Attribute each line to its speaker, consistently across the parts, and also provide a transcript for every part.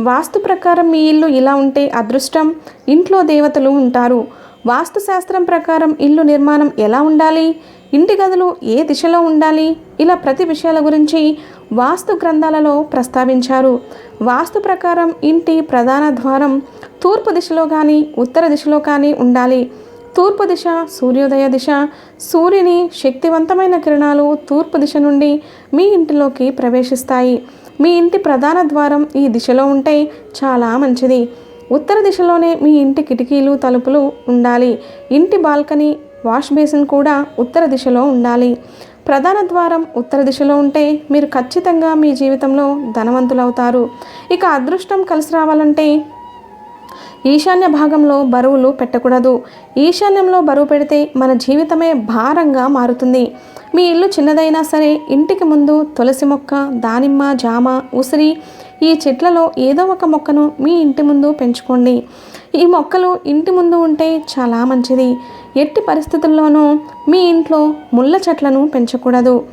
Speaker 1: వాస్తు ప్రకారం మీ ఇల్లు ఇలా ఉంటే అదృష్టం. ఇంట్లో దేవతలు ఉంటారు. వాస్తు శాస్త్రం ప్రకారం ఇల్లు నిర్మాణం ఎలా ఉండాలి? ఇంటి గదులు ఏ దిశలో ఉండాలి? ఇలా ప్రతి విషయాల గురించి వాస్తు గ్రంథాలలో ప్రస్తావించారు. వాస్తు ప్రకారం ఇంటి ప్రధాన ద్వారం తూర్పు దిశలో కానీ ఉత్తర దిశలో కానీ ఉండాలి. తూర్పు దిశ సూర్యోదయ దిశ. సూర్యుని శక్తివంతమైన కిరణాలు తూర్పు దిశ నుండి మీ ఇంటిలోకి ప్రవేశిస్తాయి. మీ ఇంటి ప్రధాన ద్వారం ఈ దిశలో ఉంటే చాలా మంచిది. ఉత్తర దిశలోనే మీ ఇంటి కిటికీలు తలుపులు ఉండాలి. ఇంటి బాల్కనీ వాష్ బేసిన్ కూడా ఉత్తర దిశలో ఉండాలి. ప్రధాన ద్వారం ఉత్తర దిశలో ఉంటే మీరు ఖచ్చితంగా మీ జీవితంలో ధనవంతులవుతారు. ఇక అదృష్టం కలిసి రావాలంటే ఈశాన్య భాగంలో బరువులు పెట్టకూడదు. ఈశాన్యంలో బరువు పెడితే మన జీవితమే భారంగా మారుతుంది. మీ ఇల్లు చిన్నదైనా సరే ఇంటికి ముందు తులసి మొక్క దానిమ్మ జామ ఉసిరి ఈ చెట్లలో ఏదో ఒక మొక్కను మీ ఇంటి ముందు పెంచుకోండి. ఈ మొక్కలు ఇంటి ముందు ఉంటే చాలా మంచిది. ఎట్టి పరిస్థితుల్లోనూ మీ ఇంట్లో ముళ్ళ చెట్లను పెంచకూడదు.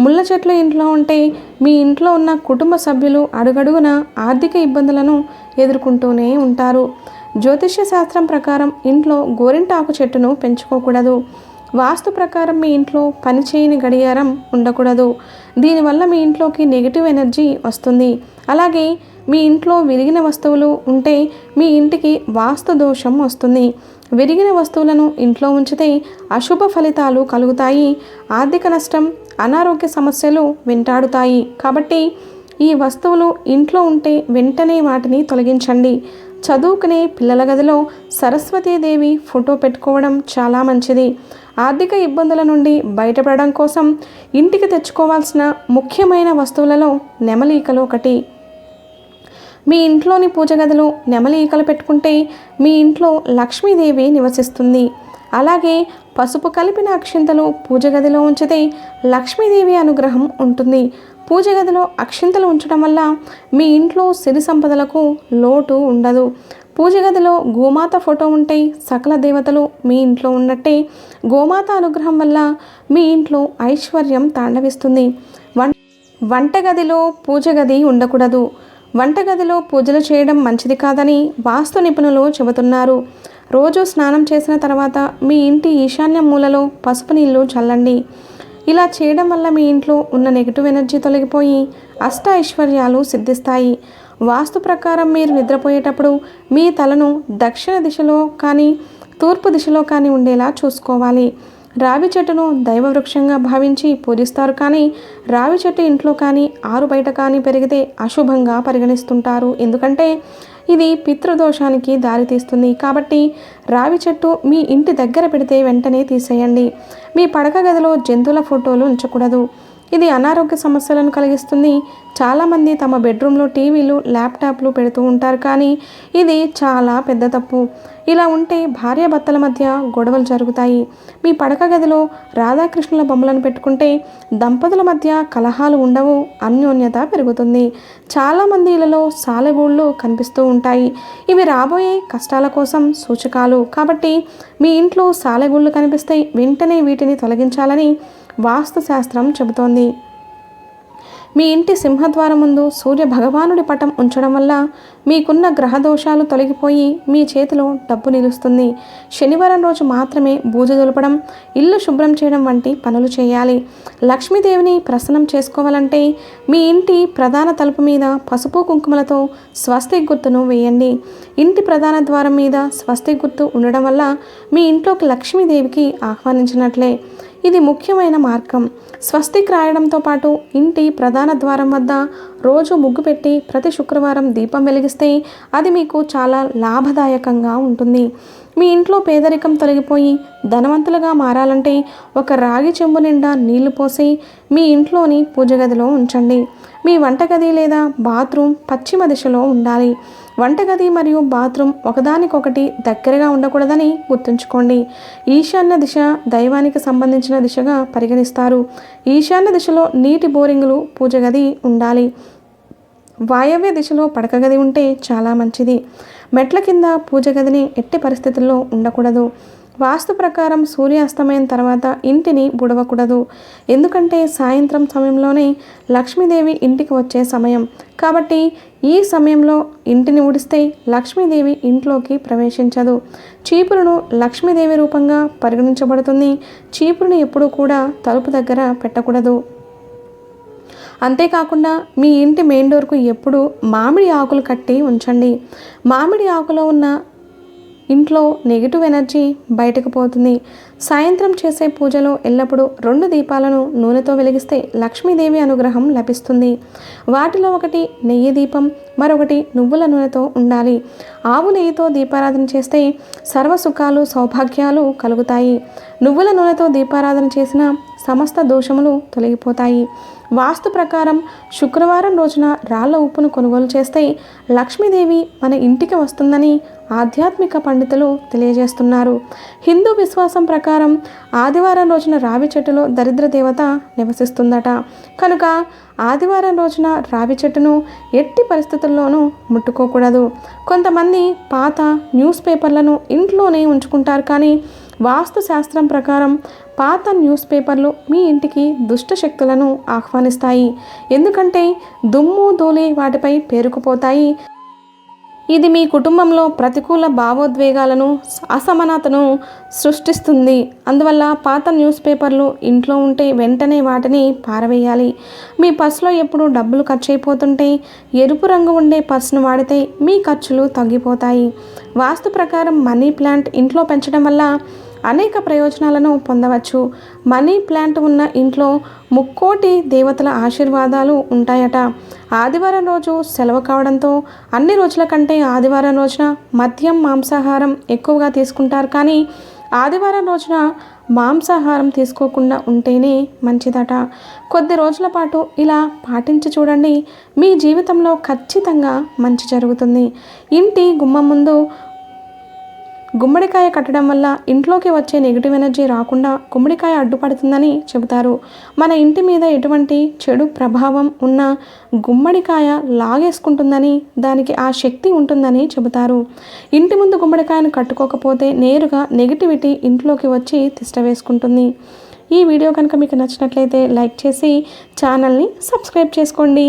Speaker 1: ముళ్ళ చెట్లు ఇంట్లో ఉంటే మీ ఇంట్లో ఉన్న కుటుంబ సభ్యులు అడుగడుగున ఆర్థిక ఇబ్బందులను ఎదుర్కొంటూనే ఉంటారు. జ్యోతిష్య శాస్త్రం ప్రకారం ఇంట్లో గోరింటాకు చెట్టును పెంచుకోకూడదు. వాస్తు ప్రకారం మీ ఇంట్లో పనిచేయని గడియారం ఉండకూడదు. దీనివల్ల మీ ఇంట్లోకి నెగిటివ్ ఎనర్జీ వస్తుంది. అలాగే మీ ఇంట్లో విరిగిన వస్తువులు ఉంటే మీ ఇంటికి వాస్తు దోషం వస్తుంది. విరిగిన వస్తువులను ఇంట్లో ఉంచితే అశుభ ఫలితాలు కలుగుతాయి. ఆర్థిక నష్టం అనారోగ్య సమస్యలు వెంటాడుతాయి. కాబట్టి ఈ వస్తువులు ఇంట్లో ఉంటే వెంటనే వాటిని తొలగించండి. చదువుకునే పిల్లల గదిలో సరస్వతీదేవి ఫోటో పెట్టుకోవడం చాలా మంచిది. ఆర్థిక ఇబ్బందుల నుండి బయటపడడం కోసం ఇంటికి తెచ్చుకోవాల్సిన ముఖ్యమైన వస్తువులలో నెమలీకలు ఒకటి. మీ ఇంట్లోని పూజ గదిలో నెమలి ఈకలు పెట్టుకుంటే మీ ఇంట్లో లక్ష్మీదేవి నివసిస్తుంది. అలాగే పసుపు కలిపిన అక్షింతలు పూజ గదిలో ఉంచితే లక్ష్మీదేవి అనుగ్రహం ఉంటుంది. పూజ గదిలో అక్షింతలు ఉంచడం వల్ల మీ ఇంట్లో సిరి సంపదలకు లోటు ఉండదు. పూజ గదిలో గోమాత ఫోటో ఉంటే సకల దేవతలు మీ ఇంట్లో ఉన్నట్టే గోమాత అనుగ్రహం వల్ల మీ ఇంట్లో ఐశ్వర్యం తాండవిస్తుంది. వంట వంటగదిలో పూజ గది ఉండకూడదు. వంటగదిలో పూజలు చేయడం మంచిది కాదని వాస్తు నిపుణులు చెబుతున్నారు. రోజు స్నానం చేసిన తర్వాత మీ ఇంటి ఈశాన్య మూలలో పసుపు నీళ్ళు చల్లండి. ఇలా చేయడం వల్ల మీ ఇంట్లో ఉన్న నెగిటివ్ ఎనర్జీ తొలగిపోయి అష్ట ఐశ్వర్యాలు సిద్ధిస్తాయి. వాస్తు ప్రకారం మీరు నిద్రపోయేటప్పుడు మీ తలను దక్షిణ దిశలో కానీ తూర్పు దిశలో కానీ ఉండేలా చూసుకోవాలి. రావి చెట్టును దైవవృక్షంగా భావించి పూజిస్తారు కానీ రావి చెట్టు ఇంట్లో కానీ ఆరు బయట కానీ పెరిగితే అశుభంగా పరిగణిస్తుంటారు. ఎందుకంటే ఇది పితృదోషానికి దారితీస్తుంది కాబట్టి రావి చెట్టు మీ ఇంటి దగ్గర పెడితే వెంటనే తీసేయండి. మీ పడక గదిలో జంతువుల ఫోటోలు ఉంచకూడదు. ఇది అనారోగ్య సమస్యలను కలిగిస్తుంది. చాలామంది తమ బెడ్రూమ్లో టీవీలు ల్యాప్టాప్లు పెడుతూ ఉంటారు కానీ ఇది చాలా పెద్ద తప్పు. ఇలా ఉంటే భార్యాభర్తల మధ్య గొడవలు జరుగుతాయి. మీ పడక గదిలో రాధాకృష్ణుల బొమ్మలను పెట్టుకుంటే దంపతుల మధ్య కలహాలు ఉండవు అన్యోన్యత పెరుగుతుంది. చాలామంది ఇళ్ళలో సాలెగూళ్ళు కనిపిస్తూ ఉంటాయి. ఇవి రాబోయే కష్టాల కోసం సూచకాలు. కాబట్టి మీ ఇంట్లో సాలెగూళ్ళు కనిపిస్తే వెంటనే వీటిని తొలగించాలని వాస్తుశాస్త్రం చెబుతోంది. మీ ఇంటి సింహద్వారం ముందు సూర్య భగవానుడి పటం ఉంచడం వల్ల మీకున్న గ్రహ దోషాలు తొలగిపోయి మీ చేతిలో డబ్బు నిలుస్తుంది. శనివారం రోజు మాత్రమే బూజు దులపడం ఇల్లు శుభ్రం చేయడం వంటి పనులు చేయాలి. లక్ష్మీదేవిని ప్రసన్నం చేసుకోవాలంటే మీ ఇంటి ప్రధాన తలుపు మీద పసుపు కుంకుమలతో స్వస్తిక్ గుర్తును వేయండి. ఇంటి ప్రధాన ద్వారం మీద స్వస్తి గుర్తు ఉండడం వల్ల మీ ఇంట్లోకి లక్ష్మీదేవికి ఆహ్వానించినట్లే. ఇది ముఖ్యమైన మార్గం. స్వస్తిక్ రాయడంతో పాటు ఇంటి ప్రధాన ద్వారం వద్ద రోజు ముగ్గు పెట్టి ప్రతి శుక్రవారం దీపం వెలిగిస్తే అది మీకు చాలా లాభదాయకంగా ఉంటుంది. మీ ఇంట్లో పేదరికం తొలగిపోయి ధనవంతులుగా మారాలంటే ఒక రాగి చెంబు నిండా నీళ్ళు పోసి మీ ఇంట్లోని పూజ గదిలో ఉంచండి. మీ వంటగది లేదా బాత్రూమ్ పశ్చిమ దిశలో ఉండాలి. వంటగది మరియు బాత్రూమ్ ఒకదానికొకటి దగ్గరగా ఉండకూడదని గుర్తుంచుకోండి. ఈశాన్య దిశ దైవానికి సంబంధించిన దిశగా పరిగణిస్తారు. ఈశాన్య దిశలో నీటి బోరింగులు పూజగది ఉండాలి. వాయవ్య దిశలో పడకగది ఉంటే చాలా మంచిది. మెట్ల కింద పూజ గదిని ఎట్టి పరిస్థితుల్లో ఉండకూడదు. వాస్తు ప్రకారం సూర్యాస్తమయం తర్వాత ఇంటిని బుడవకూడదు. ఎందుకంటే సాయంత్రం సమయంలోనే లక్ష్మీదేవి ఇంటికి వచ్చే సమయం. కాబట్టి ఈ సమయంలో ఇంటిని ఉడిస్తే లక్ష్మీదేవి ఇంట్లోకి ప్రవేశించదు. చీపురును లక్ష్మీదేవి రూపంగా పరిగణించబడుతుంది. చీపురుని ఎప్పుడూ కూడా తలుపు దగ్గర పెట్టకూడదు. అంతేకాకుండా మీ ఇంటి మెయిన్ డోర్కు ఎప్పుడు మామిడి ఆకులు కట్టి ఉంచండి. మామిడి ఆకులో ఉన్న ఇంట్లో నెగిటివ్ ఎనర్జీ బయటకు పోతుంది. సాయంత్రం చేసే పూజలో ఎల్లప్పుడూ రెండు దీపాలను నూనెతో వెలిగిస్తే లక్ష్మీదేవి అనుగ్రహం లభిస్తుంది. వాటిలో ఒకటి నెయ్యి దీపం మరొకటి నువ్వుల నూనెతో ఉండాలి. ఆవు నెయ్యితో దీపారాధన చేస్తే సర్వ సుఖాలు సౌభాగ్యాలు కలుగుతాయి. నువ్వుల నూనెతో దీపారాధన చేసిన సమస్త దోషములు తొలగిపోతాయి. వాస్తు ప్రకారం శుక్రవారం రోజున రాళ్ళ ఉప్పును కొనుగోలు చేస్తే లక్ష్మీదేవి మన ఇంటికి వస్తుందని ఆధ్యాత్మిక పండితులు తెలియజేస్తున్నారు. హిందూ విశ్వాసం ప్రకారం ఆదివారం రోజున రావి చెట్టులో దరిద్ర దేవత నివసిస్తుందట. కనుక ఆదివారం రోజున రావి చెట్టును ఎట్టి పరిస్థితుల్లోనూ ముట్టుకోకూడదు. కొంతమంది పాత న్యూస్ పేపర్లను ఇంట్లోనే ఉంచుకుంటారు కానీ వాస్తు శాస్త్రం ప్రకారం పాత న్యూస్ పేపర్లు మీ ఇంటికి దుష్ట శక్తులను ఆహ్వానిస్తాయి. ఎందుకంటే దుమ్ము ధూళి వాటిపై పేరుకుపోతాయి. ఇది మీ కుటుంబంలో ప్రతికూల భావోద్వేగాలను అసమానతను సృష్టిస్తుంది. అందువల్ల పాత న్యూస్ పేపర్లు ఇంట్లో ఉంటే వెంటనే వాటిని పారవేయాలి. మీ పర్సులో ఎప్పుడు డబ్బులు ఖర్చు అయిపోతుంటే ఎరుపు రంగు ఉండే పర్సును వాడితే మీ ఖర్చులు తగ్గిపోతాయి. వాస్తు ప్రకారం మనీ ప్లాంట్ ఇంట్లో పెంచడం వల్ల అనేక ప్రయోజనాలను పొందవచ్చు. మనీ ప్లాంట్ ఉన్న ఇంట్లో ముక్కోటి దేవతల ఆశీర్వాదాలు ఉంటాయట. ఆదివారం రోజు సెలవు కావడంతో అన్ని రోజుల కంటే ఆదివారం రోజున మద్యం మాంసాహారం ఎక్కువగా తీసుకుంటారు. కానీ ఆదివారం రోజున మాంసాహారం తీసుకోకుండా ఉంటేనే మంచిదట. కొద్ది రోజుల పాటు ఇలా పాటించి చూడండి. మీ జీవితంలో ఖచ్చితంగా మంచి జరుగుతుంది. ఇంటి గుమ్మం ముందు గుమ్మడికాయ కట్టడం వల్ల ఇంట్లోకి వచ్చే నెగిటివ్ ఎనర్జీ రాకుండా గుమ్మడికాయ అడ్డుపడుతుందని చెబుతారు. మన ఇంటి మీద ఎటువంటి చెడు ప్రభావం ఉన్న గుమ్మడికాయ లాగేసుకుంటుందని దానికి ఆ శక్తి ఉంటుందని చెబుతారు. ఇంటి ముందు గుమ్మడికాయను కట్టుకోకపోతే నేరుగా నెగిటివిటీ ఇంట్లోకి వచ్చి తిష్ట వేసుకుంటుంది. ఈ వీడియో కనుక మీకు నచ్చినట్లయితే లైక్ చేసి ఛానల్ని సబ్స్క్రైబ్ చేసుకోండి.